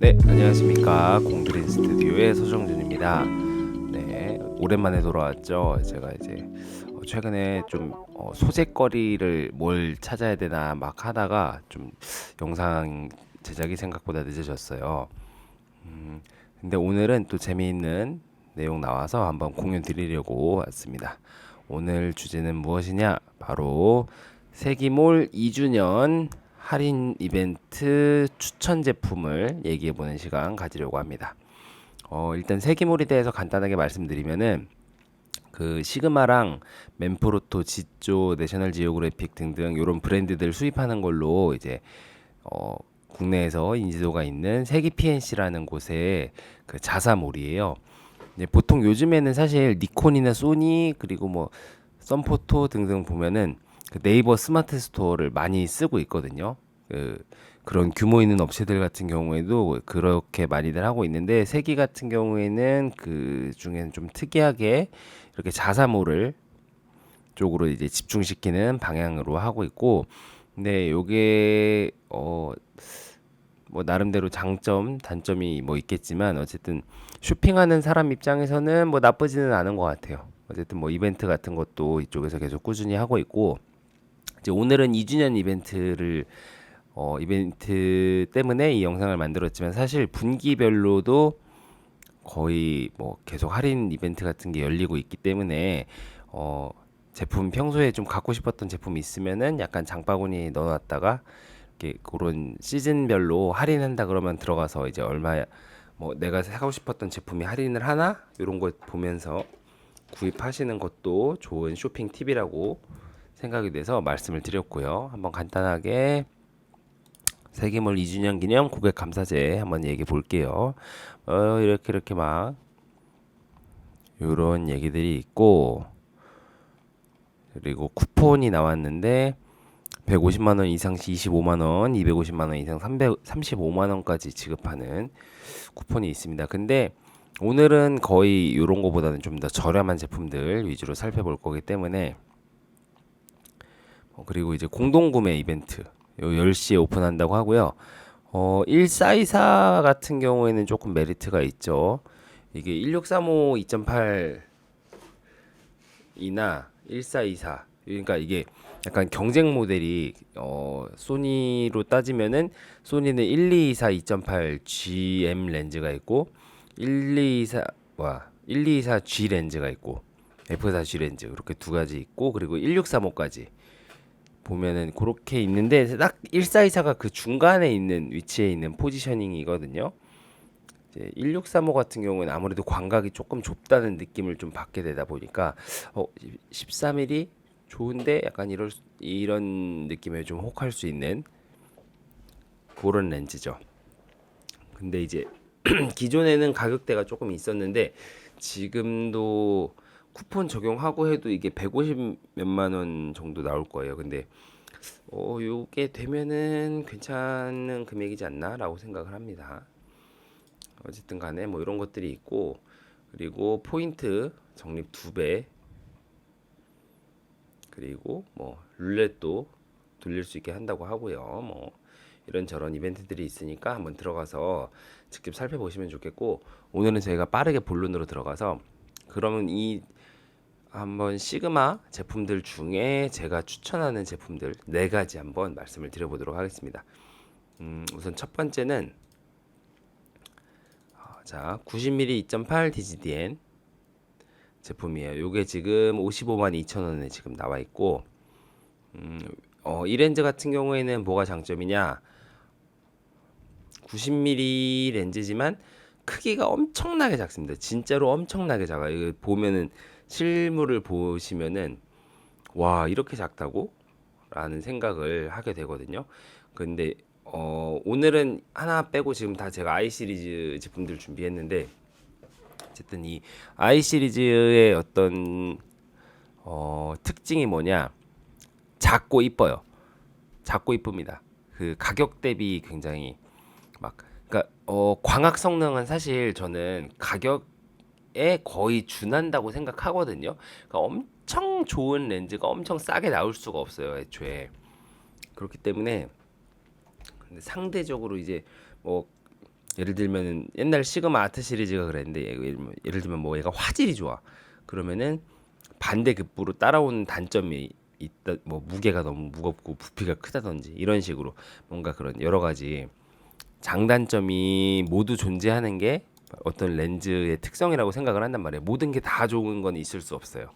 네, 안녕하십니까. 공드린 스튜디오의 서정준입니다. 네, 오랜만에 돌아왔죠. 제가 이제 어, 최근에 좀 어, 소재거리를 뭘 찾아야 되나 막 하다가 좀 영상 제작이 생각보다 늦어졌어요. 음, 근데 오늘은 또 재미있는 내용 나와서 한번 공유 드리려고 왔습니다. 오늘 주제는 무엇이냐? 바로 세기몰 2주년 할인 이벤트 추천 제품을 얘기해 보는 시간 가지려고 합니다. 어, 일단 세기몰에 대해서 간단하게 말씀드리면은 그 시그마랑 맨프로토, 지조, 내셔널 지오그래픽 등등 이런 브랜드들 수입하는 걸로 이제 어, 국내에서 인지도가 있는 세기 PNC라는 곳의 그 자사몰이에요. 보통 요즘에는 사실 니콘이나 소니 그리고 뭐 썬포토 등등 보면은 그 네이버 스마트 스토어를 많이 쓰고 있거든요. 그 그런 규모 있는 업체들 같은 경우에도 그렇게 많이들 하고 있는데 세기 같은 경우에는 그 중에는 좀 특이하게 이렇게 자사몰을 쪽으로 이제 집중시키는 방향으로 하고 있고 근데 요게 어 뭐 나름대로 장점, 단점이 뭐 있겠지만 어쨌든 쇼핑하는 사람 입장에서는 뭐 나쁘지는 않은 것 같아요. 어쨌든 뭐 이벤트 같은 것도 이쪽에서 계속 꾸준히 하고 있고 이제 오늘은 2주년 이벤트를 어 이벤트 때문에 이 영상을 만들었지만 사실 분기별로도 거의 뭐 계속 할인 이벤트 같은 게 열리고 있기 때문에 어 제품 평소에 좀 갖고 싶었던 제품이 있으면은 약간 장바구니 넣어놨다가 이렇게 그런 시즌별로 할인한다 그러면 들어가서 이제 얼마 뭐 내가 사고 싶었던 제품이 할인을 하나? 이런 거 보면서 구입하시는 것도 좋은 쇼핑 팁이라고 생각이 돼서 말씀을 드렸고요. 한번 간단하게 세계몰 2주년 기념 고객 감사제 한번 얘기해 볼게요. 어, 이렇게 이렇게 막 요런 얘기들이 있고 그리고 쿠폰이 나왔는데 150만 원 이상 시 25만 원, 250만 원 이상 335만 원까지 지급하는 쿠폰이 있습니다. 근데 오늘은 거의 이런 거보다는 좀 더 저렴한 제품들 위주로 살펴볼 거기 때문에 어, 그리고 이제 공동 구매 이벤트 요 10시에 오픈한다고 하고요. 어, 1424 같은 경우에는 조금 메리트가 있죠. 이게 1635 2.8 이나 1424 그러니까 이게 약간 경쟁 모델이 어 소니로 따지면은 소니는 1224 2.8 GM 렌즈가 있고 1224 와 1224 G 렌즈가 있고 F4G 렌즈 이렇게 두 가지 있고 그리고 1635까지 보면은 그렇게 있는데 딱 1424가 그 중간에 있는 위치에 있는 포지셔닝이거든요. 이제 1635 같은 경우는 아무래도 광각이 조금 좁다는 느낌을 좀 받게 되다 보니까 어 13mm 좋은데 약간 이럴 수- 이런 느낌에 좀 혹할 수 있는 그런 렌즈죠. 근데 이제 기존에는 가격대가 조금 있었는데 지금도 쿠폰 적용하고 해도 이게 150 몇만 원 정도 나올 거예요. 근데 어 요게 되면은 괜찮은 금액이지 않나라고 생각을 합니다. 어쨌든 간에 뭐 이런 것들이 있고 그리고 포인트 적립 두 배 그리고 뭐 룰렛도 돌릴 수 있게 한다고 하고요. 뭐 이런 저런 이벤트들이 있으니까 한번 들어가서 직접 살펴보시면 좋겠고 오늘은 저희가 빠르게 본론으로 들어가서 그러면 이 한번 시그마 제품들 중에 제가 추천하는 제품들 네 가지 한번 말씀을 드려보도록 하겠습니다. 음, 우선 첫 번째는 어, 자 90mm 2.8 DGDN 제품이에요. 요게 지금 55만 2천 원에 지금 나와 있고 음, 어, 이 렌즈 같은 경우에는 뭐가 장점이냐 90mm 렌즈지만 크기가 엄청나게 작습니다. 진짜로 엄청나게 작아요. 보면은 실물을 보시면은 와 이렇게 작다고? 라는 생각을 하게 되거든요. 근데 어, 오늘은 하나 빼고 지금 다 제가 i 시리즈 제품들 준비했는데 어쨌든 이 i 시리즈의 어떤 어, 특징이 뭐냐 작고 이뻐요. 작고 이쁩니다. 그 가격 대비 굉장히 막 그러니까 어, 광학 성능은 사실 저는 가격 에 거의 준한다고 생각하거든요. 그러니까 엄청 좋은 렌즈가 엄청 싸게 나올 수가 없어요, 애초에. 그렇기 때문에 상대적으로 이제 뭐 예를 들면 옛날 시그마 아트 시리즈가 그랬는데 예를 들면 뭐 얘가 화질이 좋아 그러면은 반대급부로 따라오는 단점이 있다 뭐 무게가 너무 무겁고 부피가 크다든지 이런 식으로 뭔가 그런 여러 가지 장단점이 모두 존재하는 게 어떤 렌즈의 특성이라고 생각을 한단 말이에요. 모든 게 다 좋은 건 있을 수 없어요.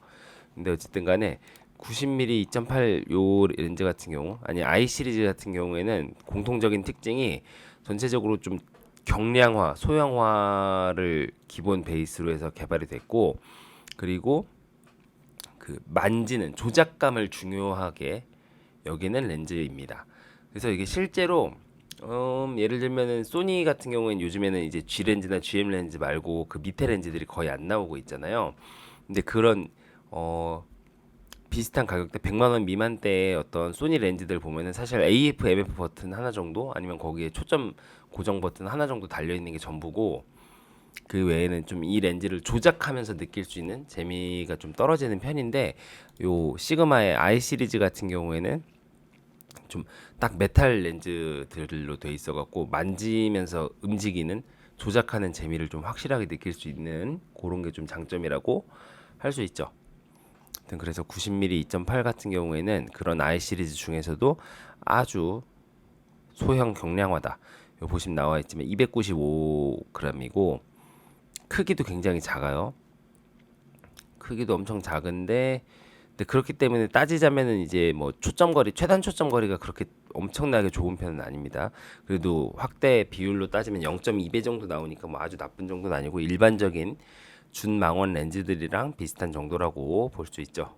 근데 어쨌든 간에 90mm 2.8 요 렌즈 같은 경우 아니 I 시리즈 같은 경우에는 공통적인 특징이 전체적으로 좀 경량화, 소형화를 기본 베이스로 해서 개발이 됐고 그리고 그 만지는 조작감을 중요하게 여기는 렌즈입니다. 그래서 이게 실제로 음, 예를 들면은 소니 같은 경우에는 요즘에는 이제 G 렌즈나 GM 렌즈 말고 그 밑에 렌즈들이 거의 안 나오고 있잖아요. 근데 그런 어 비슷한 가격대 100만 원 미만대의 어떤 소니 렌즈들 보면은 사실 AF, MF 버튼 하나 정도 아니면 거기에 초점 고정 버튼 하나 정도 달려 있는 게 전부고 그 외에는 좀 이 렌즈를 조작하면서 느낄 수 있는 재미가 좀 떨어지는 편인데 요 시그마의 I 시리즈 같은 경우에는 좀 딱 메탈 렌즈들로 돼 있어 갖고 만지면서 움직이는 조작하는 재미를 좀 확실하게 느낄 수 있는 그런 게 좀 장점이라고 할 수 있죠. 그래서 90mm 2.8 같은 경우에는 그런 I 시리즈 중에서도 아주 소형 경량화다. 여기 보시면 나와 있지만 295g이고 크기도 굉장히 작아요. 크기도 엄청 작은데 그렇기 때문에 따지자면은 이제 뭐 초점거리 최단 초점거리가 그렇게 엄청나게 좋은 편은 아닙니다. 그래도 확대 비율로 따지면 0.2배 정도 나오니까 뭐 아주 나쁜 정도는 아니고 일반적인 준망원 렌즈들이랑 비슷한 정도라고 볼 수 있죠.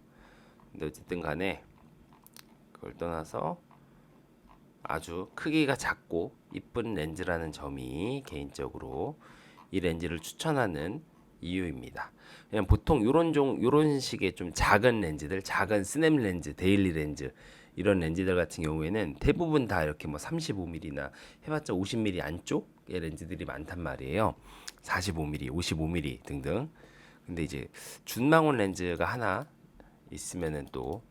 근데 어쨌든 간에 그걸 떠나서 아주 크기가 작고 이쁜 렌즈라는 점이 개인적으로 이 렌즈를 추천하는 이유입니다. 그냥 보통 요런 종 요런 식의 좀 작은 렌즈들, 작은 스냅 렌즈, 데일리 렌즈 이런 렌즈들 같은 경우에는 대부분 다 이렇게 뭐 35mm나 해봤자 50mm 안쪽의 렌즈들이 많단 말이에요. 45mm, 55mm 등등. 근데 이제 준망원 렌즈가 하나 있으면은 또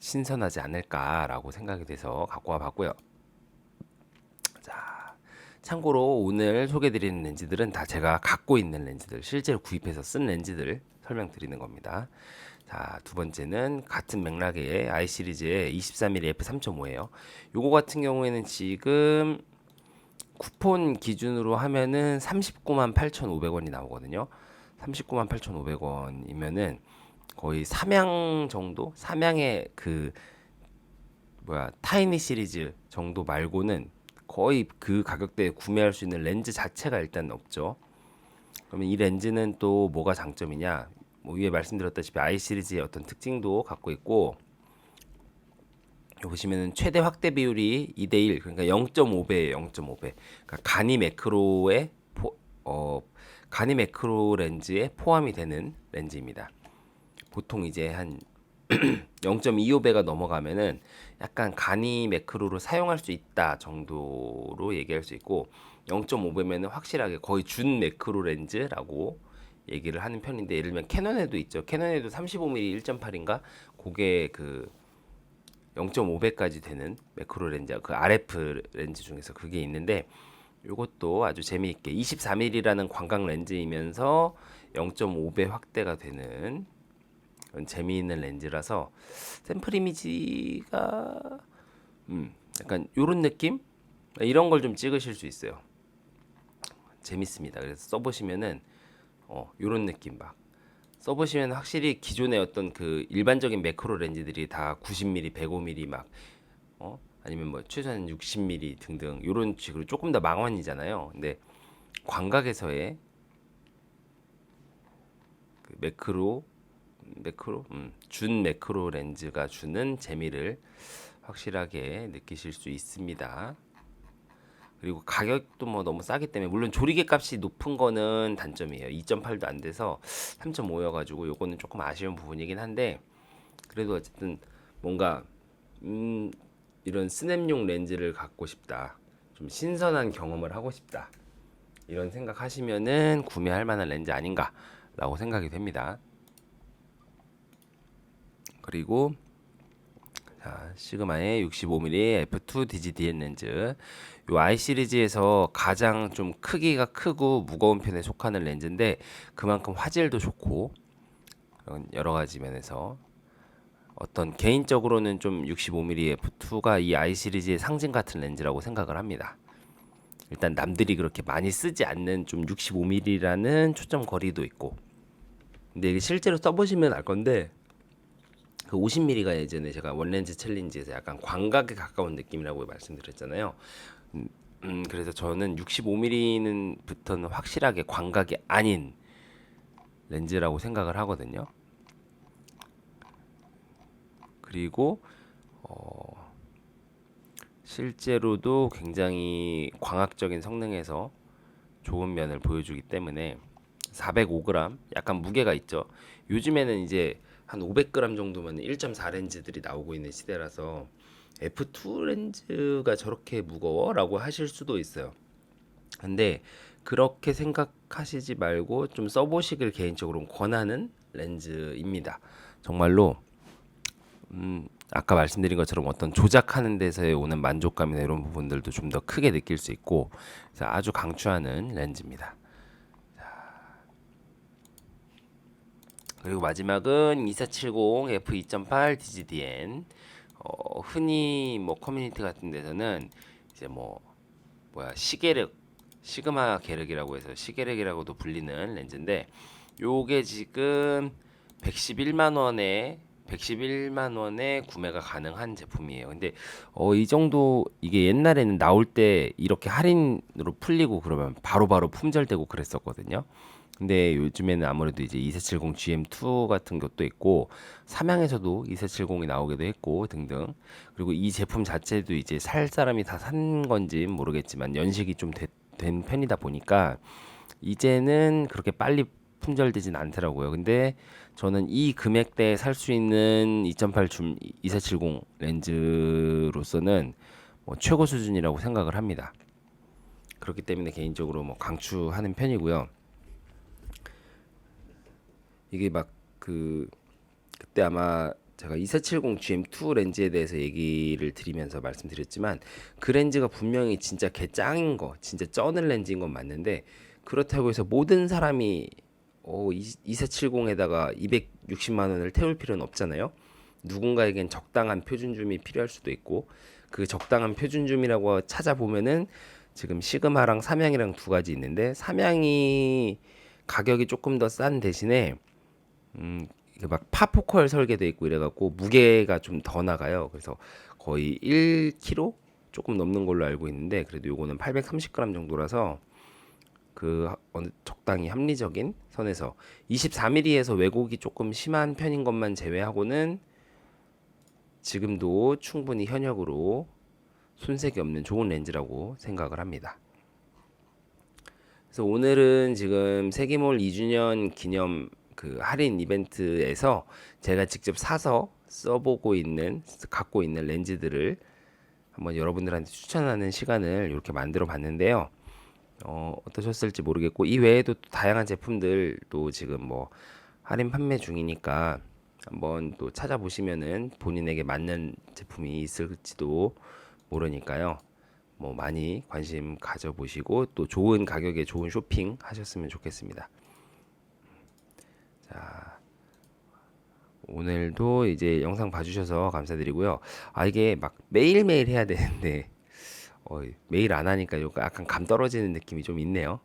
신선하지 않을까라고 생각이 돼서 갖고 와봤고요. 자, 참고로 오늘 소개드리는 렌즈들은 다 제가 갖고 있는 렌즈들, 실제로 구입해서 쓴 렌즈들 설명드리는 겁니다. 자, 두 번째는 같은 맥락의 I 시리즈의 23mm f3.5예요. 요거 같은 경우에는 지금 쿠폰 기준으로 하면은 39만 8,500원이 나오거든요. 39만 8,500원이면은 거의 삼양 정도? 삼양의 그 뭐야 타이니 시리즈 정도 말고는 거의 그 가격대에 구매할 수 있는 렌즈 자체가 일단 없죠. 그러면 이 렌즈는 또 뭐가 장점이냐? 뭐 위에 말씀드렸다시피 I 시리즈의 어떤 특징도 갖고 있고 보시면은 최대 확대 비율이 2대 1 그러니까 0.5배예요. 0.5배. 그러니까 가니 매크로의 포, 어 가니 매크로 렌즈에 포함이 되는 렌즈입니다. 보통 이제 한 0.25배가 넘어가면은 약간 간이 매크로로 사용할 수 있다 정도로 얘기할 수 있고 0.5배면은 확실하게 거의 준 매크로 렌즈라고 얘기를 하는 편인데 예를 들면 캐논에도 있죠. 캐논에도 35mm 1.8인가 그게 그 0.5배까지 되는 매크로 렌즈 그 RF 렌즈 중에서 그게 있는데 이것도 아주 재미있게 24mm라는 광각 렌즈이면서 0.5배 확대가 되는 재미있는 렌즈라서 샘플 이미지가 음 약간 요런 느낌 이런 걸 좀 찍으실 수 있어요. 재밌습니다. 그래서 써보시면은 어 요런 느낌 막 써보시면 확실히 기존의 어떤 그 일반적인 매크로 렌즈들이 다 90mm, 105mm 막 어? 아니면 뭐 최소한 60mm 등등 요런 식으로 조금 더 망원이잖아요. 근데 광각에서의 그 매크로 매크로 음, 준 매크로 렌즈가 주는 재미를 확실하게 느끼실 수 있습니다. 그리고 가격도 뭐 너무 싸기 때문에 물론 조리개 값이 높은 거는 단점이에요. 2.8도 안 돼서 3.5여 가지고 요거는 조금 아쉬운 부분이긴 한데 그래도 어쨌든 뭔가 음 이런 스냅용 렌즈를 갖고 싶다. 좀 신선한 경험을 하고 싶다. 이런 생각 하시면은 구매할 만한 렌즈 아닌가라고 생각이 됩니다. 그리고 자, 시그마의 65mm f2 DGDN 렌즈. 요 I 시리즈에서 가장 좀 크기가 크고 무거운 편에 속하는 렌즈인데 그만큼 화질도 좋고 여러 가지 면에서 어떤 개인적으로는 좀 65mm f2가 이 I 시리즈의 상징 같은 렌즈라고 생각을 합니다. 일단 남들이 그렇게 많이 쓰지 않는 좀 65mm라는 초점 거리도 있고 근데 이게 실제로 써보시면 알 건데 그 50mm가 예전에 제가 원렌즈 챌린지에서 약간 광각에 가까운 느낌이라고 말씀드렸잖아요. 음, 음, 그래서 저는 65mm는 부터는 확실하게 광각이 아닌 렌즈라고 생각을 하거든요. 그리고 어, 실제로도 굉장히 광학적인 성능에서 좋은 면을 보여주기 때문에 405g 약간 무게가 있죠. 요즘에는 이제 한 500g 정도면 1.4 렌즈들이 나오고 있는 시대라서 F2 렌즈가 저렇게 무거워 라고 하실 수도 있어요. 근데 그렇게 생각하시지 말고 좀 써보시길 개인적으로 권하는 렌즈입니다. 정말로 음, 아까 말씀드린 것처럼 어떤 조작하는 데서에 오는 만족감이나 이런 부분들도 좀 더 크게 느낄 수 있고 아주 강추하는 렌즈입니다. 그리고 마지막은 2470 f2.8 DGDN 어, 흔히 뭐 커뮤니티 같은 데서는 이제 뭐 뭐야 시계력 시그마 계력이라고 해서 시계력이라고도 불리는 렌즈인데 요게 지금 111만 원에 111만 원에 구매가 가능한 제품이에요. 근데 어 이 정도 이게 옛날에는 나올 때 이렇게 할인으로 풀리고 그러면 바로바로 품절되고 그랬었거든요. 근데 요즘에는 아무래도 이제 2470 GM2 같은 것도 있고 삼양에서도 2470이 나오기도 했고 등등 그리고 이 제품 자체도 이제 살 사람이 다 산 건지 모르겠지만 연식이 좀 된 편이다 보니까 이제는 그렇게 빨리 품절되진 않더라고요. 근데 저는 이 금액대에 살 수 있는 2.8 줌 2470 렌즈로서는 뭐 최고 수준이라고 생각을 합니다. 그렇기 때문에 개인적으로 뭐 강추하는 편이고요. 이게 막 그 그때 아마 제가 2470 GM2 렌즈에 대해서 얘기를 드리면서 말씀드렸지만 그 렌즈가 분명히 진짜 개짱인 거, 진짜 쩌는 렌즈인 건 맞는데 그렇다고 해서 모든 사람이 어, 2470에다가 260만 원을 태울 필요는 없잖아요. 누군가에겐 적당한 표준줌이 필요할 수도 있고 그 적당한 표준줌이라고 찾아보면은 지금 시그마랑 삼양이랑 두 가지 있는데 삼양이 가격이 조금 더 싼 대신에 음막 파포컬 설계돼 있고 이래갖고 무게가 좀 더 나가요. 그래서 거의 1kg 조금 넘는 걸로 알고 있는데 그래도 요거는 830g 정도라서 그 적당히 합리적인 선에서 24mm에서 왜곡이 조금 심한 편인 것만 제외하고는 지금도 충분히 현역으로 손색이 없는 좋은 렌즈라고 생각을 합니다. 그래서 오늘은 지금 세기몰 2주년 기념 그 할인 이벤트에서 제가 직접 사서 써보고 있는 갖고 있는 렌즈들을 한번 여러분들한테 추천하는 시간을 이렇게 만들어 봤는데요. 어, 어떠셨을지 모르겠고 이 외에도 또 다양한 제품들도 지금 뭐 할인 판매 중이니까 한번 또 찾아보시면은 본인에게 맞는 제품이 있을지도 모르니까요. 뭐 많이 관심 가져보시고 또 좋은 가격에 좋은 쇼핑 하셨으면 좋겠습니다. 자, 오늘도 이제 영상 봐주셔서 감사드리고요. 아, 이게 막 매일매일 해야 되는데, 어, 매일 안 하니까 약간 감 떨어지는 느낌이 좀 있네요.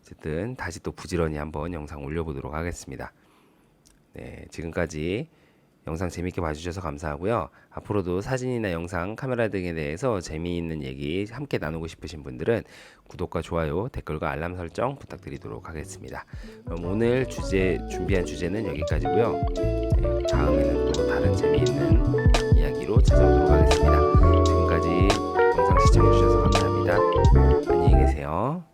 어쨌든 다시 또 부지런히 한번 영상 올려보도록 하겠습니다. 네, 지금까지 영상 재밌게 봐주셔서 감사하고요. 앞으로도 사진이나 영상, 카메라 등에 대해서 재미있는 얘기 함께 나누고 싶으신 분들은 구독과 좋아요, 댓글과 알람 설정 부탁드리도록 하겠습니다. 그럼 오늘 주제 준비한 주제는 여기까지고요. 네, 다음에는 또 다른 재미있는 이야기로 찾아오도록 하겠습니다. 지금까지 영상 시청해주셔서 감사합니다. 안녕히 계세요.